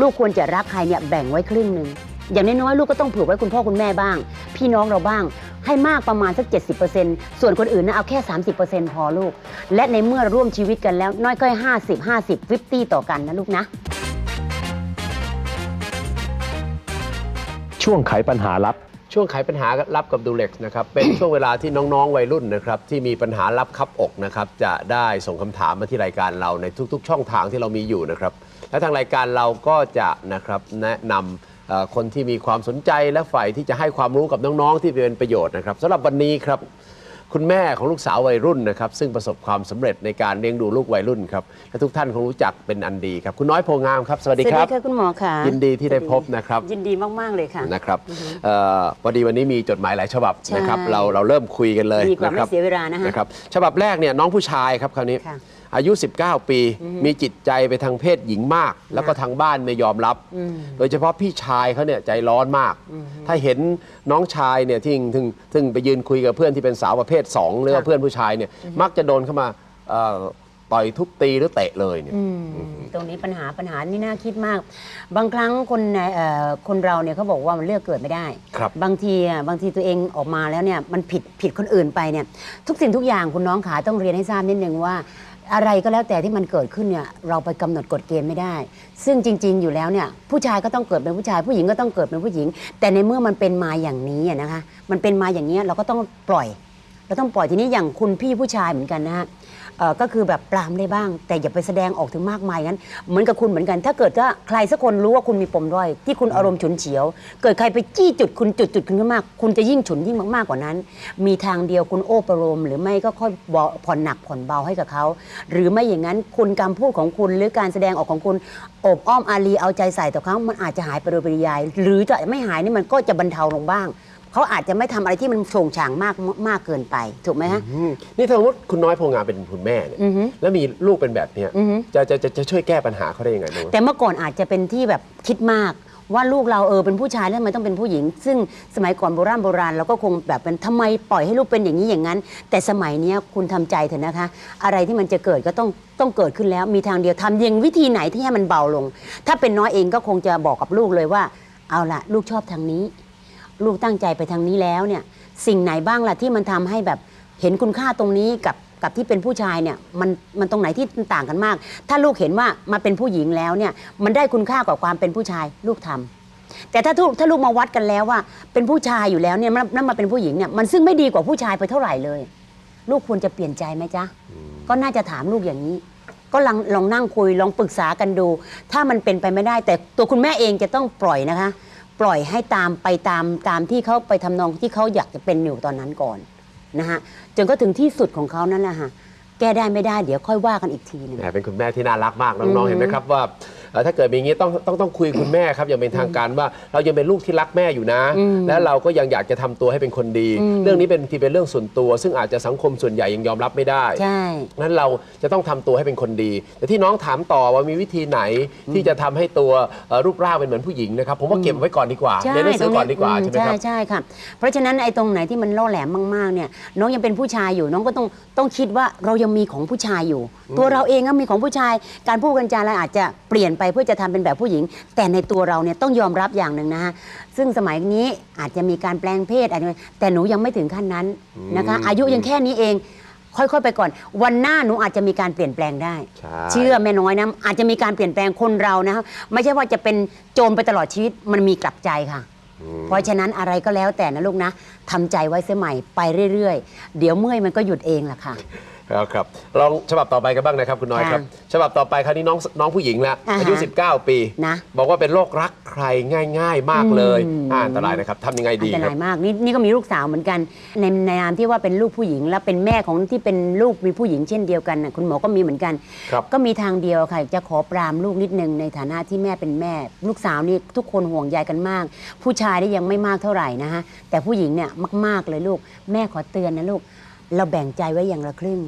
ลูกควรจะรักใครเนี่ยแบ่งไว้ครึ่งหนึ่งอย่างน้อยๆลูกก็ต้องเผื่อไว้คุณพ่อคุณแม่บ้าง พี่น้องเราบ้าง ให้มากประมาณสัก 70%ส่วนคนอื่นนะเอาแค่ 30%พอลูก และในเมื่อร่วมชีวิตกันแล้ว น้อยก็ให้50 50 50ต่อกันนะลูกนะ ช่วงไขปัญหาลับ ช่วงไขปัญหารับกับดูเล็กซ์นะครับ เป็นช่วงเวลาที่น้องๆวัยรุ่นนะครับ ที่มีปัญหารับคับอกนะครับ จะได้ส่งคำถามมาที่รายการเราในทุก ๆ ช่องทางที่เรามีอยู่นะครับ และทางรายการเราก็จะนะครับแนะนำเอ่อคนที่มีความสนใจและฝ่ายที่จะให้ความรู้กับน้องๆที่เป็นประโยชน์นะครับสำหรับวันนี้ครับ คุณแม่ของลูกสาววัยรุ่นนะครับซึ่งประสบความสำเร็จในการเลี้ยงดูลูกวัยรุ่นครับและทุกท่านคงรู้จักเป็นอันดีครับ คุณน้อยโพงามครับ สวัสดีครับค่ะคุณหมอค่ะยินดีที่ได้พบนะครับ ยินดีมาก ๆ เลยค่ะ นะครับเอ่อพอดีวันนี้มีจดหมายหลายฉบับใช่นะครับ เราเราเริ่มคุยกันเลยดีกว่านะครัไม่เสียเวลานะฮะนะครับ ฉบับแรกเนี่ยน้องผู้ชายครับคราวนี้ ค่ะ อายุ 19 ปี มีจิตใจไปทางเพศหญิงมาก แล้วก็ทางบ้านไม่ยอมรับอืมโดยเฉพาะพี่ชายเขาเนี่ยใจร้อนมาก ถ้าเห็นน้องชายเนี่ยที่ถึงถึงไปยืนคุยกับเพื่อนที่เป็นสาวประเภท 2 หรือว่าค่ะเพื่อนผู้ชายเนี่ยมักจะโดนเข้ามาเอ่อต่อยทุบตีหรือเตะเลยเนี่ยตรงนี้ปัญหาปัญหานี่น่าคิดมาก บางครั้งคนในเอ่อคนเราเนี่ยเขาบอกว่ามันเลือกเกิดไม่ได้ครับบางทีอะบางทีตัวเองออกมาแล้วเนี่ยมันผิดผิดคนอื่นไปเนี่ยทุกสิ่งทุกอย่างคุณน้องขาต้องเรียนให้ทราบนิดนึงว่า อะไรก็แล้วแต่ที่มันเกิดขึ้นเนี่ยเราไปกำหนดกฎเกณฑ์ไม่ได้ ซึ่งจริง ๆ อยู่แล้วเนี่ยผู้ชายก็ต้องเกิดเป็นผู้ชาย ผู้หญิงก็ต้องเกิดเป็นผู้หญิง แต่ในเมื่อมันเป็นมาอย่างนี้อะนะคะมันเป็นมาอย่างนี้ยเราก็ต้องปล่อย เราต้องปล่อยทีนี้อย่างคุณพี่ผู้ชายเหมือนกันนะฮะ เอ่อก็คือแบบปรามได้บ้าง แต่อย่าไปแสดงออกถึงมากมายงั้นเหมือนกับคุณเหมือนกัน ถ้าเกิดว่าใครสักคนรู้ว่าคุณมีปมด้อยที่คุณอารมณ์ฉุนเฉียว เกิดใครไปจี้จุดคุณจุดจุดคุณขึ้นมาก คุณจะยิ่งฉุนยิ่งมากๆกว่านั้น มีทางเดียวคุณโอ้ประโลมหรือไม่ก็ค่อยบาผ่อนหนักผ่อนเบาให้กับเขาหรือไม่อย่างนั้นคุณการพูดของคุณหรือการแสดงออกของคุณอบอ้อมอารีเอาใจใส่ต่อเขามันอาจจะหายไปโดยปริยาย หรือจะไม่หายนี่มันก็จะบรรเทาลงบ้าง เขาอาจจะไม่ทำอะไรที่มันโฉงฉางมากมากเกินไป ถูกไหมฮะ อืมนี่ถ้าสมมติคุณน้อยโพงามเป็นคุณแม่เนี่ยอือฮึแล้วมีลูกเป็นแบบเนี้ยอือฮึ จะจะจะจะช่วยแก้ปัญหาเขาได้ยังไงน้องแต่เมื่อก่อนอาจจะเป็นที่แบบคิดมาก ว่าลูกเราเออเป็นผู้ชายแล้วทำไมต้องเป็นผู้หญิง ซึ่งสมัยก่อนโบราณโบราณเราก็คงแบบเป็นทำไมปล่อยให้ลูกเป็นอย่างนี้อย่างนั้น แต่สมัยเนี้ยคุณทำใจเถอะนะคะ อะไรที่มันจะเกิดก็ต้องต้องเกิดขึ้นแล้วมีทางเดียวทำยังวิธีไหนที่ให้มันเบาลง ถ้าเป็นน้อยเองก็คงจะบอกกับลูกเลยว่า เอาละลูกชอบทางนี้ ลูกตั้งใจไปทางนี้แล้วเนี่ยสิ่งไหนบ้างล่ะที่มันทำให้แบบเห็นคุณค่าตรงนี้กับกับที่เป็นผู้ชายเนี่ยมันมันตรงไหนที่มันต่างกันมาก ถ้าลูกเห็นว่ามาเป็นผู้หญิงแล้วเนี่ยมันได้คุณค่ากว่าความเป็นผู้ชายลูกทำแต่ถ้าทุกถ้าลูกมาวัดกันแล้วว่า เป็นผู้ชายอยู่แล้วเนี่ยมันนั่นมาเป็นผู้หญิงเนี่ยมันซึ่งไม่ดีกว่าผู้ชายไปเท่าไหร่เลย ลูกควรจะเปลี่ยนใจไหมจ๊ะก็น่าจะถามลูกอย่างนี้ ก็ลองลองนั่งคุยลองปรึกษากันดู ถ้ามันเป็นไปไม่ได้ แต่ตัวคุณแม่เองจะต้องปล่อยนะคะ ปล่อยให้ตามไปตามตามที่เขาไปทำนองที่เขาอยากจะเป็นอยู่ตอนนั้นก่อนนะฮะจนก็ถึงที่สุดของเขานั่นแหละฮะแก้ได้ไม่ได้เดี๋ยวค่อยว่ากันอีกทีหนึง แหมเป็นคุณแม่ที่น่ารักมากอืน้องมๆเห็นไหมครับว่าเอ่อ ถ้าเกิดมีอย่างนี้ต้องต้องต้องคุยคุณแม่ครับอย่างเป็นทางการว่า เรายังเป็นลูกที่รักแม่อยู่นะอืมและเราก็ยังอยากจะทำตัวให้เป็นคนดีอืมเรื่องนี้เป็นที่เป็นเรื่องส่วนตัว ซึ่งอาจจะสังคมส่วนใหญ่ยังยอมรับไม่ได้ ใช่ นั้นเราจะต้องทำตัวให้เป็นคนดี แต่ที่น้องถามต่อว่ามีวิธีไหนที่จะทำให้ตัวเอ่อรูปร่างเป็นเหมือนผู้หญิงนะครับผมว่าเก็บไว้ก่อนดีกว่าใช่เรียนหนังสือก่อนดีกว่าตรงใช่ไหมครับ ใช่ใช่ค่ะ เพราะฉะนั้นไอ้ตรงไหนที่มันล่อแหลมมากๆเนี่ยน้องยังเป็นผู้ชายอยู่น้องก็ต้องต้องคิดว่าเรายังมีของผู้ชายอยู่ ตัวเราเองก็มีของผู้ชาย การพูดกันจาอะไรอาจจะเปลี่ยนไปเพื่อจะทำเป็นแบบผู้หญิง แต่ในตัวเราเนี่ยต้องยอมรับอย่างหนึ่งนะฮะซึ่งสมัยนี้อาจจะมีการแปลงเพศอะไรแต่หนูยังไม่ถึงขั้นนั้นนะคะอืมอายุยังแค่นี้เอง ค่อยๆไปก่อน วันหน้าหนูอาจจะมีการเปลี่ยนแปลงได้ใช่เชื่อแม่น้อยนะอาจจะมีการเปลี่ยนแปลงคนเรานะครับไม่ใช่ว่าจะเป็นโจรไปตลอดชีวิตมันมีกลับใจค่ะเพราะฉะนั้นอะไรก็แล้วแต่นะลูกนะทำใจไว้เสียใหม่ไปเรื่อยๆ เดี๋ยวเมื่อยมันก็หยุดเองแหละค่ะ ครับครับลองฉบับต่อไปกันบ้างนะครับคุณน้อยครับค่ะฉบับต่อไปคราวนี้น้องน้องผู้หญิงแล้วอ่าฮะอายุ 19 ปีนะบอกว่าเป็นโรครักใครง่าย ๆ มากเลยอืมอ่าอันตรายนะครับทำยังไงอัดีนตครัราบยมากนี่นี่ก็มีลูกสาวเหมือนกัน ในในนามที่ว่าเป็นลูกผู้หญิง และเป็นแม่ของที่เป็นลูกมีผู้หญิงเช่นเดียวกันน่ะคุณหมอก็มีเหมือนกันครับก็มีทางเดียวค่ะจะขอปรามลูกนิดนึงในฐานะที่แม่เป็นแม่ ลูกสาวนี่ทุกคนห่วงใยกันมาก ผู้ชายนี่ยังไม่มากเท่าไหร่นะฮะแต่ผู้หญิงเนี่ยมาก ๆเลยลูก แม่ขอเตือนนะลูก เราแบ่งใจไว้อย่างละครึ่ง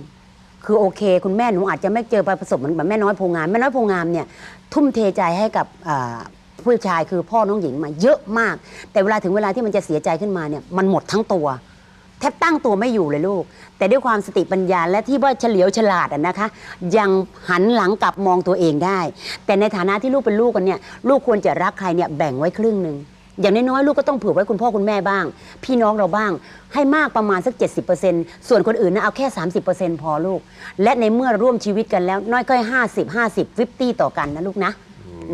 คือโอเค คุณแม่หนูอาจจะไม่เจอประสบเหมือนแบบแม่น้อยโพงามแม่น้อยโพงามเนี่ยทุ่มเทใจให้กับอ่าผู้ชายคือพ่อน้องหญิงมาเยอะมาก แต่เวลาถึงเวลาที่มันจะเสียใจขึ้นมาเนี่ยมันหมดทั้งตัว แทบตั้งตัวไม่อยู่เลยลูก แต่ด้วยความสติปัญญาและที่ว่าเฉลียวฉลาดอะนะคะ ยังหันหลังกลับมองตัวเองได้ แต่ในฐานะที่ลูกเป็นลูกกันเนี่ยลูกควรจะรักใครเนี่ยแบ่งไว้ครึ่งหนึ่ง อย่างน้อยๆลูกก็ต้องเผื่อไว้คุณพ่อคุณแม่บ้าง พี่น้องเราบ้าง ให้มากประมาณสัก 70%ส่วนคนอื่นนะเอาแค่ 30%พอลูก และในเมื่อร่วมชีวิตกันแล้วน้อยก็ห้าสิบห้าสิบฟิฟตี้ต่อกันนะลูกนะ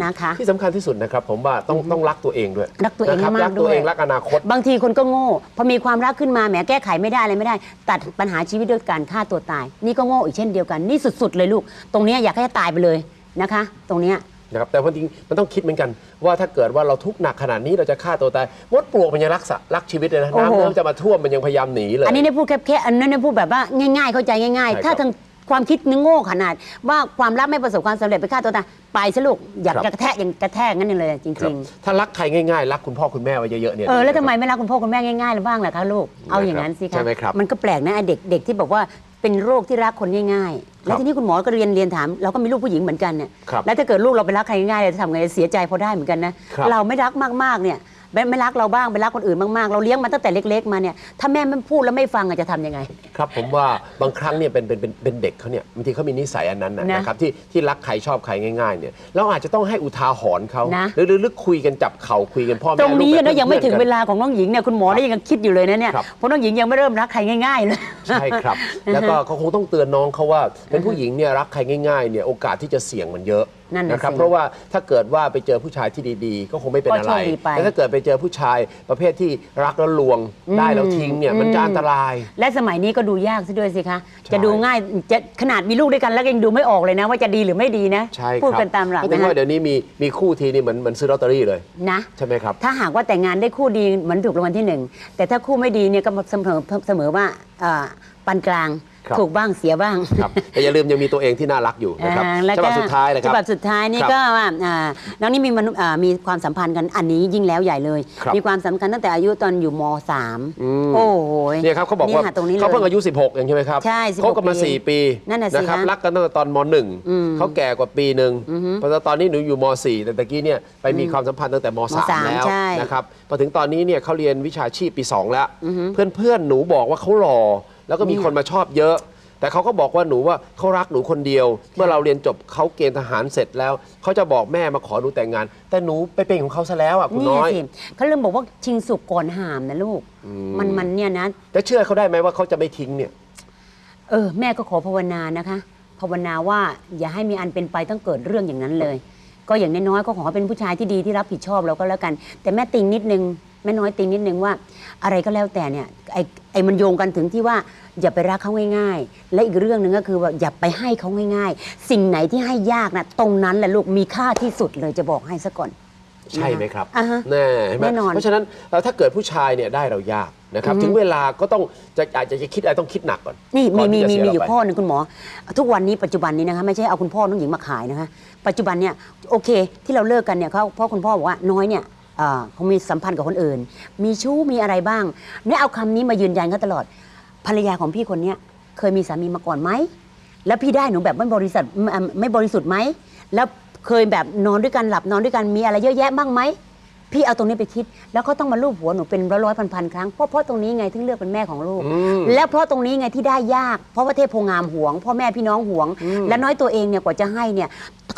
นะคะ ที่สำคัญที่สุดนะครับ ผมว่าต้องต้องรักตัวเองด้วยรักตัวเองนะคให้บมากรักตัวด้วย เองรักอนาคต บางทีคนก็โง่ พอมีความรักขึ้นมาแหมแก้ไขไม่ได้อะไรไม่ได้ ตัดปัญหาชีวิตด้วยการฆ่าตัวตาย นี่ก็โง่อีกเช่นเดียวกัน นี่สุด ๆ เลยลูก ตรงเนี้ยอยากให้ตายไปเลยนะคะ ตรงเนี้ย นะครับแต่ความจริงมันต้องคิดเหมือนกัน ว่าถ้าเกิดว่าเราทุกข์หนักขนาดนี้เราจะฆ่าตัวตายมดปลวกมันยังรักษารักชีวิตเลยนะโอ้โหน้ำเริ่มจะมาท่วมมันยังพยายามหนีเลย อันนี้เนี่ยพูดแค่ๆอันนั้นเนี่ยพูดแบบว่าง่าย ๆ เข้าใจง่าย ใช่ครับๆถ้าทางความคิดนึงโง่ขนาด ว่าความรักไม่ประสบความสำเร็จไปฆ่าตัวตายไปซะลูกอยากครับจะกระแทกอย่างกระแทกงั้นเลยจครัริบงถ้ารักใครง่ายๆ รักคุณพ่อคุณแม่ไว้เยอะๆเนี่ยๆเออแล้วดีทำไมนะครับไม่รักคุณพ่อคุณแม่ง่ายๆบ้างล่ะคะลูก เอาอย่างนั้นสิคะใช่ไหมครับ มันก็แปลกนะไอ้เด็กเด็กที่บอกว่า เป็นโรคที่รักคนง่ายๆ แล้วทีนี้คุณหมอก็เรียนเรียนถามเราก็มีลูกผู้หญิงเหมือนกันเนี่ย ครับแล้วถ้าเกิดลูกเราไปรักใครง่ายๆเราจะทำไงเสียใจพอได้เหมือนกันนะ ครับ เราไม่รักมากๆเนี่ย ไม่ไม่รักเราบ้างไปรักคนอื่นมากๆ เราเลี้ยงมาตั้งแต่เล็ก ๆ มาเนี่ยถ้าแม่ไม่พูดแล้วไม่ฟังอะจะทำยังไง ครับผมว่าบางครั้งเนี่ยเป็นเป็นเป็นเป็นเด็กเขาเนี่ยบางทีเขามีนิสัยอันนั้นนะนะนะครับที่ที่รักใครชอบใครง่ายๆเนี่ยเราอาจจะต้องให้อุทาหรณ์เขานะ หรือหรือหรือคุยกันจับเข่าคุยกันพ่อแม่ตรงนี้ลูกนะยังไม่ถึงพื่อเวกัลาของน้องหญิงเนี่ยคุณหมอได้ยังคิดอยู่เลยนะเนี่ยครับเพราะน้องหญิงยังไม่เริ่มรักใครง่ายๆเลย ใช่ครับ แล้วก็เขาคงต้องเตือนน้องเขาว่าเป็นผู้หญิงเนี่ยรักใครง่ายๆเนี่ยโอกาสที่จะเสี่ยงมันเยอะ นั่นน่ะนะครับสิเพราะว่าถ้าเกิดว่าไปเจอผู้ชายที่ดีๆ ก็คงไม่เป็นก็อะโชไรคดีไป แต่ถ้าเกิดไปเจอผู้ชายประเภทที่รักแล้วลวงได้แล้วทิ้งเนี่ยมันจะอันตราย และสมัยนี้ก็ดูยากซะด้วยสิคะ ใช่ จะดูง่ายจะขนาดมีลูกด้วยกันแล้วก็ยังดูไม่ออกเลยนะ ว่าจะดีหรือไม่ดีนะ ใช่พูดครับกันตามหลักก็ถึนะงว่าฮะเดี๋ยวนี้มีมีคู่ทีนี่เหมือนเหมือนซื้อลอตเตอรี่เลย นะ ใช่ไหมครับ ถ้าหากว่าแต่งงานได้คู่ดีเหมือนถูกรางวัลที่หนึ่งแต่ถ้าคู่ไม่ดีเนี่ยก็เสมอเสมอว่าเอ่อปานกลาง ครับ ถูกบ้างเสียบ้าง ครับแต่อย่าลืมยังมีตัวเองที่น่ารักอยู่นะครับอ่าแล้วฉก็บับสุดท้ายเลยคฉรับบับสุดท้ายนี่ครับก็ว่าอ่าน้องนี่มีมนุษย์อ่ามีความสัมพันธ์กันอันนี้ยิ่งแล้วใหญ่เลย ครับ มีความสำคัญตั้งแต่อายุตอนอยู่มสามอืมโอ้โหเนี่ยครับเขาบอกว่าค่ะตรงนี้เลยเขาเพิ่งอายุ 16เองใช่ไหมครับใช่16คบกันมาปี4ปีนั่นน่ะสิครับคะรักกันตั้งแต่ตอนมหนึ่งอืมเขาแก่กว่าปีหนึ่งอือฮึเพราะตอนนี้หนูอยู่มสี่แต่ตะกี้เนี่ยไปมีความสัมพันธ์ตั้งแต่มสามสามแล้วใช่นะครับพอถึงตอนนี้เนี่ยเขาเรียนวิชาชีพปี2แล้ว อือฮึเพื่อนเพื่อนๆหนูบอกว่าเขาหล่อ แล้วก็มีเนี่ยคนมาชอบเยอะ แต่เขาก็บอกว่าหนูว่าเขารักหนูคนเดียว เมื่อเราเรียนจบเขาเกณฑ์ทหารเสร็จแล้วเขาจะบอกแม่มาขอหนูแต่งงาน แต่หนูไปเป็นของเขาซะแล้วอะคุณนี่น้อย สิเขาเริ่มบอกว่าชิงสุกก่อนหามนะลูก มันมันเนี่ยนะ แต่เชื่อเขาได้ไหมว่าเขาจะไม่ทิ้งเนี่ย เออแม่ก็ขอภาวนานะคะภาวนาว่าอย่าให้มีอันเป็นไปต้องเกิดเรื่องอย่างนั้นเลย ก็อย่างน้อยๆก็ขอให้เป็นผู้ชายที่ดีที่รับผิดชอบเราก็แล้วกัน แต่แม่ติงนิดนึง แม่น้อยติงนิดนึงว่า อะไรก็แล้วแต่เนี่ยไอ้ไอ้มันโยงกันถึงที่ว่าอย่าไปรักเขาง่าย ๆ และอีกเรื่องหนึ่งก็คือว่าอย่าไปให้เขาง่าย ๆ สิ่งไหนที่ให้ยากนะตรงนั้นแหละลูกมีค่าที่สุดเลยจะบอกให้ซะก่อน ใช่ไหมครับอ่าฮะแน่เห็นไหมแน่นอนเพราะฉะนั้นเอ่อถ้าเกิดผู้ชายเนี่ยได้เรายากนะครับ อือฮึ ถึงเวลาก็ต้องจะอาจจะคิดอะไรต้องคิดหนักก่อนนี่ก่มีอนมีที่จะมีเสีมีอยู่เราไป ข้อหนึ่งคุณหมอ ทุกวันนี้ปัจจุบันนี้นะคะไม่ใช่เอาคุณพ่อน้องหญิงมาขายนะคะ ปัจจุบันเนี่ยโอเคที่เราเลิกกันเนี่ยเขาเพราะคุณพ่อบอกว่าน้อยเนี่ยเอ่อเขามีสัมพันธ์กับคนอื่น มีชู้มีอะไรบ้างเนี่ยเอาคำนี้มายืนยันเขาตลอด ภรรยาของพี่คนเนี้ยเคยมีสามีมาก่อนไหม แล้วพี่ได้หนูแบบไม่บริสุทธิ์ไม่ไม่บริสุทธิ์ไหม แล้วเคยแบบนอนด้วยกันหลับนอนด้วยกันมีอะไรเยอะแยะบ้างไหม พี่เอาตรงนี้ไปคิด แล้วเขาต้องมาลูบหัวหนูเป็นร้อยร้อยพันพันๆครั้งเพราะเพราะตรงนี้ไงถึงเลือกเป็นแม่ของลูกอืมแล้วเพราะตรงนี้ไงที่ได้ยากเพราะว่าเทพโพงามหวงพ่อแม่พี่น้องหวง และน้อยตัวเองเนี่ยกว่าจะให้เนี่ย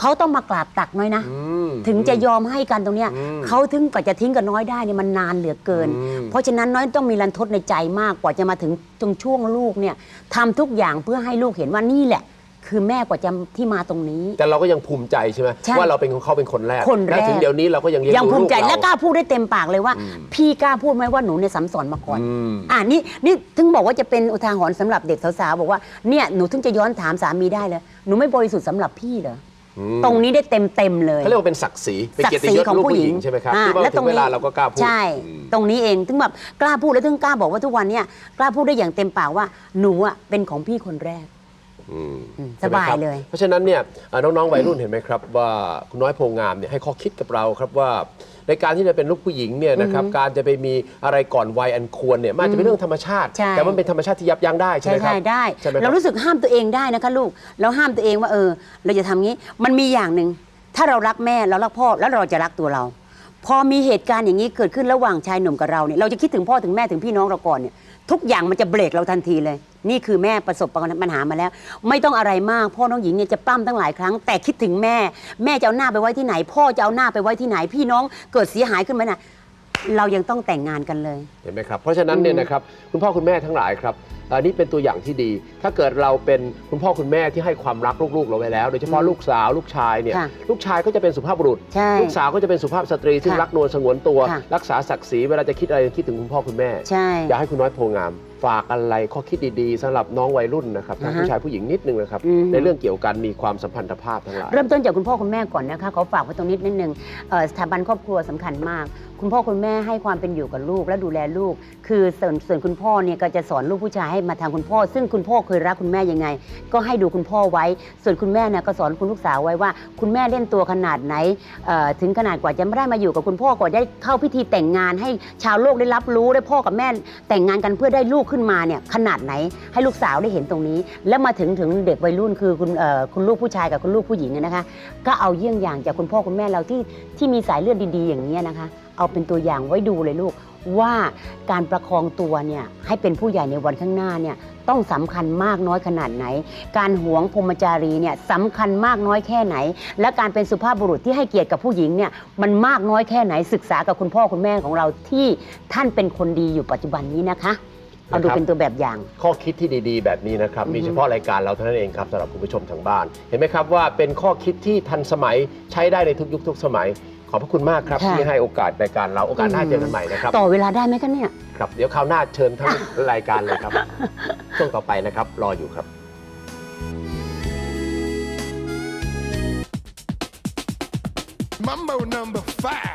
เขาต้องมากราบตักน้อยนะอืมถึงจะยอมให้กันตรงเนี้ยอืมเขาถึงกว่าจะทิ้งกับน้อยได้เนี่ยมันนานเหลือเกินอืมเพราะฉะนั้นน้อยต้องมีรันทดในใจมากกว่าจะมาถึงตรงช่วงลูกเนี่ยทำทุกอย่างเพื่อให้ลูกเห็นว่านี่แหละ คือแม่กว่าจะที่มาตรงนี้ แต่เราก็ยังภูมิใจใช่ไหมใช่ว่าเราเป็นของเขาเป็นคนแรกคนแรก และถึงเดี๋ยวนี้เราก็ยังเลี้ยงยังดูภูลูมิกใจเราและกล้าพูดได้เต็มปากเลยว่า อืม พี่กล้าพูดไหมว่าหนูเนี่ยสัมสอนมาก่อน อืม อ่านี่นี่ถึงบอกว่าจะเป็นอุทาหรณ์สำหรับเด็กสาวๆบอกว่าเนี่ยหนูถึงจะย้อนถามสามีได้เลยหนูไม่บริสุทธิ์สำหรับพี่เหรออืมตรงนี้ได้เต็มเต็มๆเลย เขาเรียกว่าเป็นศักดิ์ศรีเป็นศักเกียรดิ์ติศรียศของลูกผู้ผู้หหญิญิงงใช่ไหมครับอ่าที่ว่าและถึงเวลาเราก็กล้าพูดใช่ อืม ตรงนี้เองถึงแบบกล้าพูดแล้วถึงกล้าบอกว่าทุกวันเนี่ยกล้าพูดได้อย่างเต็มปากว่าหนูอะเป็นของพี่คนแรก อืมอืมใช่ไหมครับสบายเลย เพราะฉะนั้นเนี่ยเอ่อน้องๆวัยรุ่นเห็นไหมครับ ว่าคุณน้อยโพงามเนี่ยให้ข้อคิดกับเราครับว่า ในการที่จะเป็นลูกผู้หญิงเนี่ยนะครับการจะไปมีอะไรก่อนวัยอันควรเนี่ยมันอาจจะเป็นเรื่องธรรมชาติ ใช่ แต่มันเป็นธรรมชาติที่ยับยั้งได้ใช่ใช่ไหมครับ ใช่ได้ ใช่ไหมคเรารับรู้สึกห้ามตัวเองได้นะคะลูก เราห้ามตัวเองว่าเออ เราจะทำงี้ มันมีอย่างหนึ่ง ถ้าเรารักแม่เรารักพ่อแล้วเราจะรักตัวเรา พอมีเหตุการณ์อย่างนี้เกิดขึ้นระหว่างชายหนุ่มกับเราเนี่ยเราจะคิดถึงพ่อถึงแม่ถึงพี่น้องเราก่อนเนี่ย ทุกอย่างมันจะเบรกเราทันทีเลย นี่คือแม่ประสบปัญหามาแล้ว ไม่ต้องอะไรมากพ่อน้องหญิงเนี่ยจะปล้ำตั้งหลายครั้ง แต่คิดถึงแม่ แม่จะเอาหน้าไปไว้ที่ไหน พ่อจะเอาหน้าไปไว้ที่ไหน พี่น้องเกิดเสียหายขึ้นมาน่ะเรายังต้องแต่งงานกันเลย เห็นไหมครับ เพราะฉะนั้นเนี่ยนะครับคุณพ่อคุณแม่ทั้งหลายครับอันนี้เป็นตัวอย่างที่ดี ถ้าเกิดเราเป็นคุณพ่อคุณแม่ที่ให้ความรักลูกๆเราไว้แล้ว โดยเฉพาะอืมลูกสาวลูกชายเนี่ยค่ะลูกชายก็จะเป็นสุภาพบุรุษ ใช่ลูกสาวก็จะเป็นสุภาพสตรีซึ่งค่ะรักนวลสงวนตัว ค่ะ รักษาศักดิ์ศรีเวลาจะคิดอะไรคิดถึงคุณพ่อคุณแม่ ใช่ อยากให้คุณน้อยโพงาม ฝากอะไรข้อคิดดีๆสำหรับน้องวัยรุ่นนะครับทั้งอ่าฮะผู้ชายผู้หญิงนิดนึงนะครับ อืม ในเรื่องเกี่ยวกับการมีความสัมพันธภาพทั้งหลาย เริ่มต้นจากคุณพ่อคุณแม่ก่อนนะคะขอฝากไว้ตรงนี้นิดนึงเอ่อสถาบันครอบครัวสำคัญมาก คุณพ่อคุณแม่ให้ความเป็นอยู่กับลูกและดูแลลูก คือส่วนส่วนคุณพ่อเนี่ยก็จะสอนลูกผู้ชายให้มาทางคุณพ่อ ซึ่งคุณพ่อเคยรักคุณแม่ยังไง ก็ให้ดูคุณพ่อไว้ ส่วนคุณแม่เนี่ยก็สอนคุณลูกสาวไว้ว่า คุณแม่เล่นตัวขนาดไหนถึงขนาดกว่าจะไม่ได้มาอยู่กับคุณพ่อกว่าได้เข้าพิธีแต่งงาน ให้ชาวโลกได้รับรู้ได้พ่อกับแม่แต่งงานกันเพื่อได้ลูกขึ้นมาเนี่ยขนาดไหน ให้ลูกสาวได้เห็นตรงนี้ แล้วมาถึงถึงเด็กวัยรุ่นคือคุณคุณลูกผู้ชายกับคุณลูกผู้หญิงนะคะก็เอาเยี่ยงอย่างจากคุณพ่อคุณแม่เราที่ที่มีสายเลือดดีๆอย่างนี้นะคะ เอาเป็นตัวอย่างไว้ดูเลยลูก ว่าการประคองตัวเนี่ยให้เป็นผู้ใหญ่ในวันข้างหน้าเนี่ยต้องสำคัญมากน้อยขนาดไหน การหวงพรมจารีเนี่ยสำคัญมากน้อยแค่ไหน และการเป็นสุภาพบุรุษที่ให้เกียรติกับผู้หญิงเนี่ยมันมากน้อยแค่ไหนศึกษากับคุณพ่อคุณแม่ของเราที่ท่านเป็นคนดีอยู่ปัจจุบันนี้นะคะเอาดูเป็นตัวแบบอย่าง ข้อคิดที่ดีๆ แบบนี้นะครับ มีเฉพาะรายการเราเท่านั้นเองครับสำหรับคุณผู้ชมทางบ้าน เห็นไหมครับว่าเป็นข้อคิดที่ทันสมัยใช้ได้ในทุกยุคทุกสมัย อบพระคุณมากครับค่ะ ที่ให้โอกาสรายการเราโอกาสหน้าเจอกันใหม่นะครับต่อเวลาได้ไหมคะเนี่ย ครับ เดี๋ยวคราวหน้าเชิญทั้งรายการเลยครับ ช่วงต่อไปนะครับรออยู่ครับ Mambo number five.